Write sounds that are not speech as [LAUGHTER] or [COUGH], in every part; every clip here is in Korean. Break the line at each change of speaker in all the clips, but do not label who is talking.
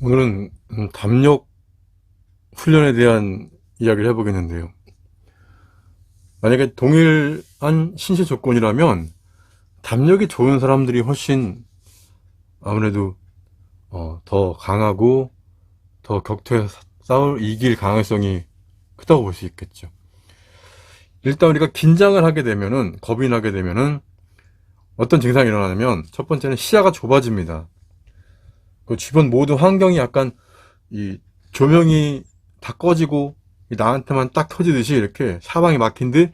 오늘은 음, 담력 훈련에 대한 이야기를 해보겠는데요. 만약에 동일한 신체 조건이라면 담력이 좋은 사람들이 훨씬 아무래도 어, 더 강하고 더 격투에서 싸울 이길 가능성이 크다고 볼 수 있겠죠. 일단 우리가 긴장을 하게 되면은 겁이 나게 되면은 어떤 증상이 일어나냐면 첫 번째는 시야가 좁아집니다. 그 주변 모든 환경이 약간 이 조명이 다 꺼지고 나한테만 딱 터지듯이 이렇게 사방이 막힌 듯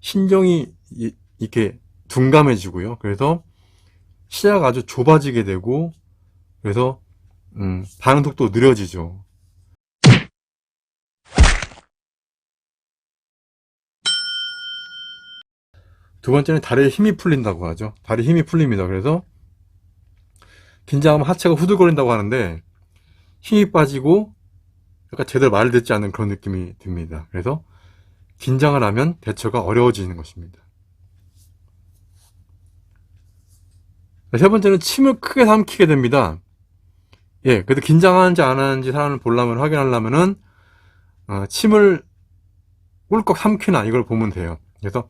신경이 이- 이렇게 둔감해지고요. 그래서 시야가 아주 좁아지게 되고 그래서 음, 반응 속도 느려지죠. 두 번째는 다리에 힘이 풀린다고 하죠. 다리 힘이 풀립니다. 그래서 긴장하면 하체가 후들거린다고 하는데 힘이 빠지고 약간 제대로 말을 듣지 않는 그런 느낌이 듭니다. 그래서 긴장을 하면 대처가 어려워지는 것입니다. 세 번째는 침을 크게 삼키게 됩니다. 예, 그래도 긴장하는지 안 하는지 사람을 보려면 확인하려면은 어, 침을 꿀꺽 삼키나 이걸 보면 돼요. 그래서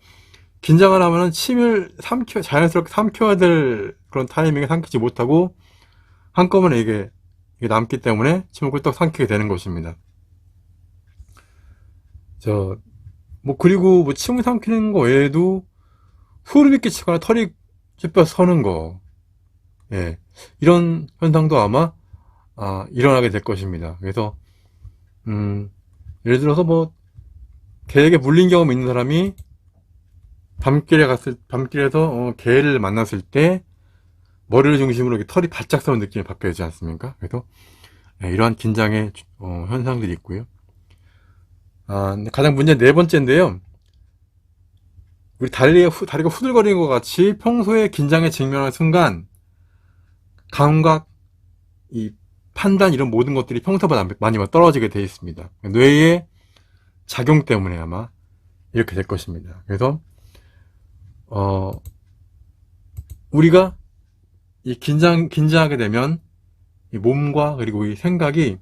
긴장을 하면은 침을 삼켜 자연스럽게 삼켜야 될 그런 타이밍에 삼키지 못하고 한꺼번에 이게, 이게 남기 때문에 침을 꿀떡 삼키게 되는 것입니다. 저, 뭐, 그리고 뭐 침을 삼키는 거 외에도 소름이 끼치거나 털이 쭈뼛 서는 거. 예. 이런 현상도 아마, 아, 일어나게 될 것입니다. 그래서, 음, 예를 들어서 뭐, 개에게 물린 경험 있는 사람이 밤길에 갔을, 밤길에서, 어, 개를 만났을 때, 머리를 중심으로 털이 바짝 서는 느낌이 되지 않습니까? 그래서 예, 이러한 긴장의 어, 현상들이 있고요. 아, 가장 문제 네 번째인데요. 우리 다리가, 후, 다리가 후들거리는 것 같이 평소에 긴장에 직면한 순간 감각, 이 판단 이런 모든 것들이 평소보다 많이 떨어지게 되어 있습니다. 뇌의 작용 때문에 아마 이렇게 될 것입니다. 그래서 어 우리가 이 긴장, 긴장하게 되면 이 몸과 그리고 이 생각이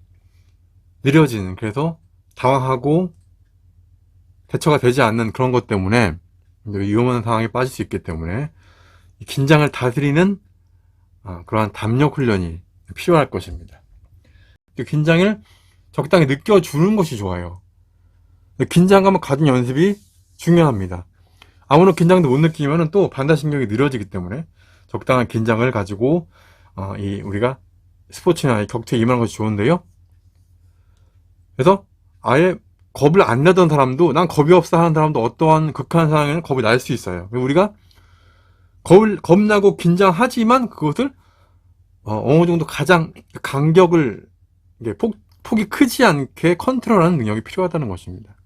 느려지는, 그래서 당황하고 대처가 되지 않는 그런 것 때문에 위험한 상황에 빠질 수 있기 때문에 이 긴장을 다스리는 아, 그러한 담력 훈련이 필요할 것입니다. 이 긴장을 적당히 느껴주는 것이 좋아요. 긴장감을 가진 연습이 중요합니다. 아무런 긴장도 못 느끼면 또 반사신경이 느려지기 때문에 적당한 긴장을 가지고 어, 이 우리가 스포츠나 이 격투에 임하는 것이 좋은데요. 그래서 아예 겁을 안 내던 사람도 난 겁이 없어 하는 사람도 어떠한 극한 상황에는 겁이 날 수 있어요. 우리가 겁을 겁나고 긴장하지만 그것을 어, 어느 정도 가장 간격을 폭, 폭이 크지 않게 컨트롤하는 능력이 필요하다는 것입니다.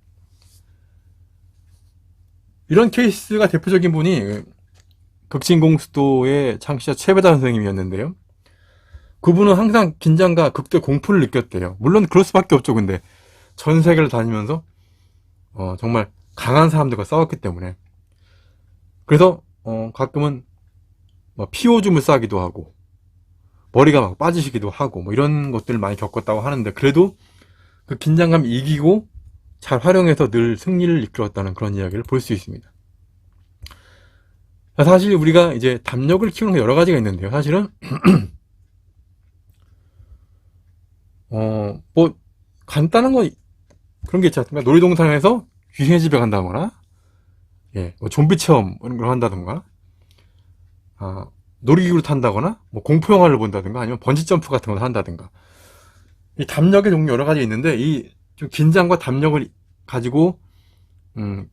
이런 케이스가 대표적인 분이 극진공수도의 창시자 최배다 선생님이었는데요. 그분은 항상 긴장과 극도의 공포를 느꼈대요. 물론 그럴 수밖에 없죠. 근데 전 세계를 다니면서 어, 정말 강한 사람들과 싸웠기 때문에 그래서 어, 가끔은 뭐 피오줌을 싸기도 하고 머리가 막 빠지시기도 하고 뭐 이런 것들을 많이 겪었다고 하는데 그래도 그 긴장감 이기고 잘 활용해서 늘 승리를 이끌었다는 그런 이야기를 볼 수 있습니다. 사실 우리가 이제 담력을 키우는 게 여러 가지가 있는데요. 사실은 [CLEARS THROAT] 어 뭐 간단한 거 그런 게 있지 않습니까? 놀이동산에서 귀신의 집에 간다거나 예, 뭐 좀비 체험 이런 걸 한다든가 아, 놀이기구를 탄다거나 뭐 공포 영화를 본다든가 아니면 번지 점프 같은 걸 한다든가 이 담력의 종류 여러 가지 있는데 이 좀 긴장과 담력을 가지고 음,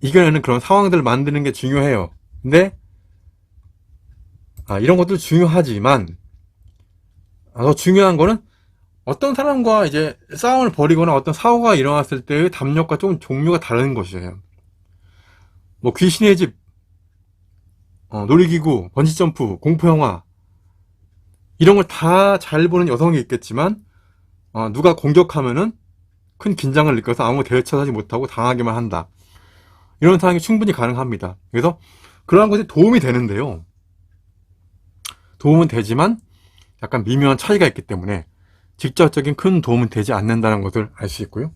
이겨내는 그런 상황들을 만드는 게 중요해요. 근데 아, 이런 것도 중요하지만 아, 더 중요한 거는 어떤 사람과 이제 싸움을 벌이거나 어떤 사고가 일어났을 때의 담력과 좀 종류가 다른 것이에요. 뭐 귀신의 집, 어, 놀이기구, 번지점프, 공포영화 이런 걸 다 잘 보는 여성이 있겠지만 어, 누가 공격하면은 큰 긴장을 느껴서 아무 대처하지 못하고 당하기만 한다. 이런 상황이 충분히 가능합니다. 그래서 그러한 것이 도움이 되는데요. 도움은 되지만 약간 미묘한 차이가 있기 때문에 직접적인 큰 도움은 되지 않는다는 것을 알 수 있고요.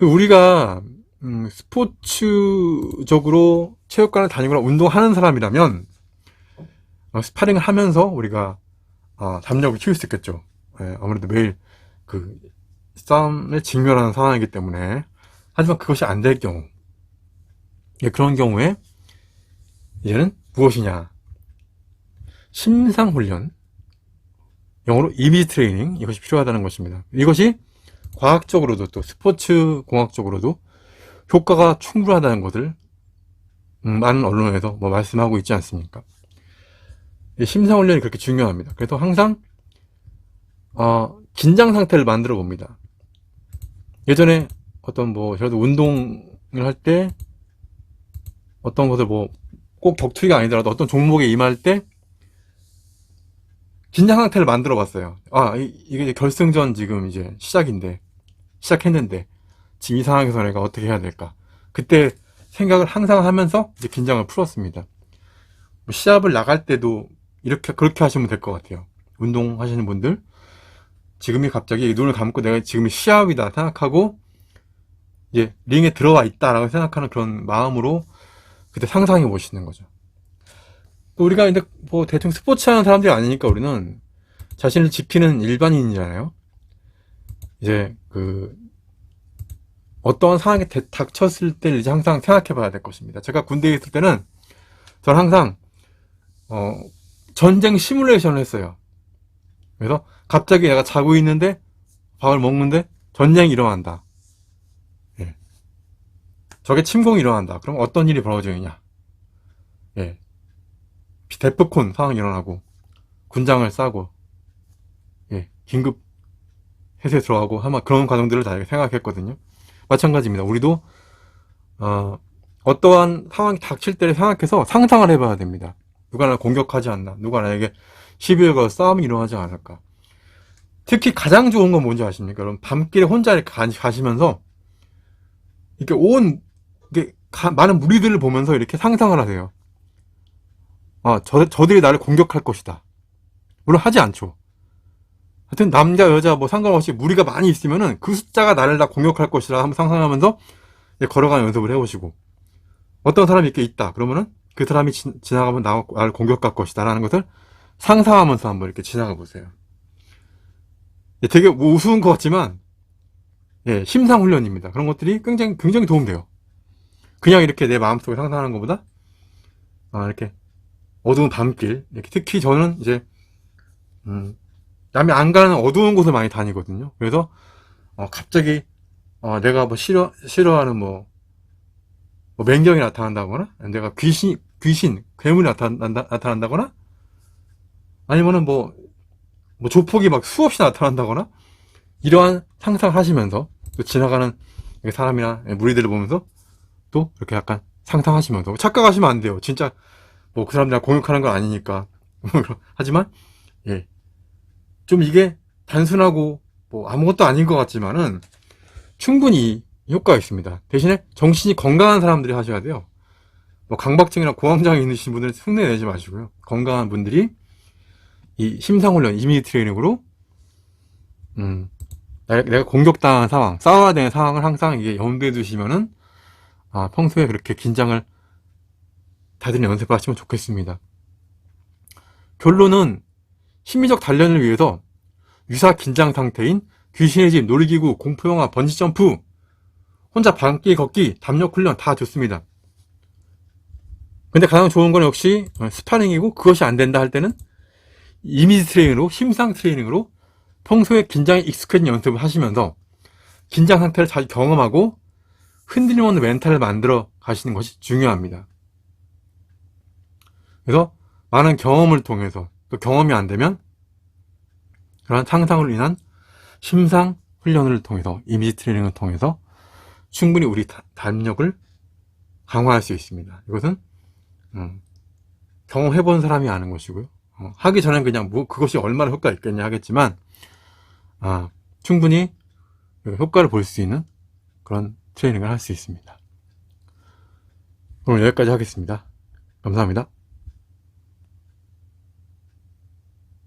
우리가 음, 스포츠적으로 체육관을 다니거나 운동하는 사람이라면 어, 스파링을 하면서 우리가 아, 담력을 키울 수 있겠죠. 예, 아무래도 매일 그 싸움에 직면하는 상황이기 때문에 하지만 그것이 안 될 경우 예, 그런 경우에 이제는 무엇이냐 심상훈련 영어로 이미지 트레이닝 이것이 필요하다는 것입니다. 이것이 과학적으로도 또 스포츠 공학적으로도 효과가 충분하다는 것을 음, 많은 언론에서 뭐 말씀하고 있지 않습니까? 이 심사훈련이 그렇게 중요합니다. 그래서 항상 어, 긴장 상태를 만들어 봅니다. 예전에 어떤 뭐 저도 운동을 할 때 어떤 것을 뭐 꼭 격투기가 아니더라도 어떤 종목에 임할 때 긴장 상태를 만들어 봤어요. 아, 이, 게 이제 결승전 지금 이제 시작인데, 시작했는데, 지금 이 상황에서 내가 어떻게 해야 될까. 그때 생각을 항상 하면서 이제 긴장을 풀었습니다. 뭐 시합을 나갈 때도 이렇게, 그렇게 하시면 될 것 같아요. 운동하시는 분들. 지금이 갑자기 눈을 감고 내가 지금이 시합이다 생각하고, 이제 링에 들어와 있다라고 생각하는 그런 마음으로 그때 상상해 보시는 거죠. 또 우리가 근데 뭐 대충 스포츠 하는 사람들이 아니니까 우리는 자신을 지키는 일반인이잖아요. 이제 그 어떠한 상황에 대- 닥쳤을 때를 이제 항상 생각해 봐야 될 것입니다. 제가 군대에 있을 때는 저는 항상 어 전쟁 시뮬레이션을 했어요. 그래서 갑자기 내가 자고 있는데 밥을 먹는데 전쟁이 일어난다. 예. 적의 침공이 일어난다. 그럼 어떤 일이 벌어지느냐? 예. 데프콘 상황이 일어나고 군장을 싸고 예 긴급 해수에 들어가고 아마 그런 과정들을 다 생각했거든요. 마찬가지입니다. 우리도 어, 어떠한 상황이 닥칠 때를 생각해서 상상을 해봐야 됩니다. 누가 나를 공격하지 않나, 누가 나에게 시비를 걸어 싸움이 일어나지 않을까. 특히 가장 좋은 건 뭔지 아십니까? 여러분 밤길에 혼자 가시면서 이렇게 온 가- 많은 무리들을 보면서 이렇게 상상을 하세요. 아, 저, 저들이 나를 공격할 것이다. 물론 하지 않죠. 하여튼, 남자, 여자, 뭐 상관없이 무리가 많이 있으면은 그 숫자가 나를 다 공격할 것이라 한번 상상하면서 걸어가는 연습을 해보시고. 어떤 사람이 이렇게 있다. 그러면은 그 사람이 지, 나가면 나, 나를 공격할 것이다. 라는 것을 상상하면서 한번 이렇게 지나가 보세요. 예, 되게 우스운 것 같지만, 예, 심상 훈련입니다. 그런 것들이 굉장히, 굉장히 도움돼요. 그냥 이렇게 내 마음속에 상상하는 것보다, 아, 이렇게 어두운 밤길 이렇게 특히 저는 이제 음, 남이 안 가는 어두운 곳을 많이 다니거든요. 그래서 어, 갑자기 어, 내가 뭐 싫어 싫어하는 뭐, 뭐 맹경이 나타난다거나 내가 귀신 귀신 괴물이 나타난다, 나타난다거나 아니면은 뭐, 뭐 조폭이 막 수없이 나타난다거나 이러한 상상을 하시면서 또 지나가는 사람이나 무리들을 보면서 또 이렇게 약간 상상하시면서 착각하시면 안 돼요. 진짜 뭐 그 사람들 공격하는 건 아니니까. [LAUGHS] 하지만 예. 좀 이게 단순하고 뭐 아무것도 아닌 것 같지만은 충분히 효과가 있습니다. 대신에 정신이 건강한 사람들이 하셔야 돼요. 뭐 강박증이나 고황장애 있으신 분들은 흉내 내지 마시고요. 건강한 분들이 이 심상훈련, 이미지 트레이닝으로 음, 나- 내가 공격당한 상황, 싸워야 되는 상황을 항상 이게 염두에 두시면은 아, 평소에 그렇게 긴장을 다들 연습하시면 좋겠습니다. 결론은 심리적 단련을 위해서 유사 긴장 상태인 귀신의 집, 놀이기구, 공포영화, 번지점프, 혼자 밤길 걷기, 담력 훈련 다 좋습니다. 근데 가장 좋은 건 역시 어, 스파링이고 그것이 안 된다 할 때는 이미지 트레이닝으로, 심상 트레이닝으로 평소에 긴장에 익숙해진 연습을 하시면서 긴장 상태를 잘 경험하고 흔들림 없는 멘탈을 만들어 가시는 것이 중요합니다. 그래서 많은 경험을 통해서 또 경험이 안 되면 그런 상상으로 인한 심상 훈련을 통해서 이미지 트레이닝을 통해서 충분히 우리 다- 단력을 강화할 수 있습니다. 이것은 음, 경험해본 사람이 아는 것이고요. 어, 하기 전엔 그냥 뭐 그것이 얼마나 효과가 있겠냐 하겠지만 아, 충분히 효과를 볼 수 있는 그런 트레이닝을 할 수 있습니다. 오늘 여기까지 하겠습니다. 감사합니다.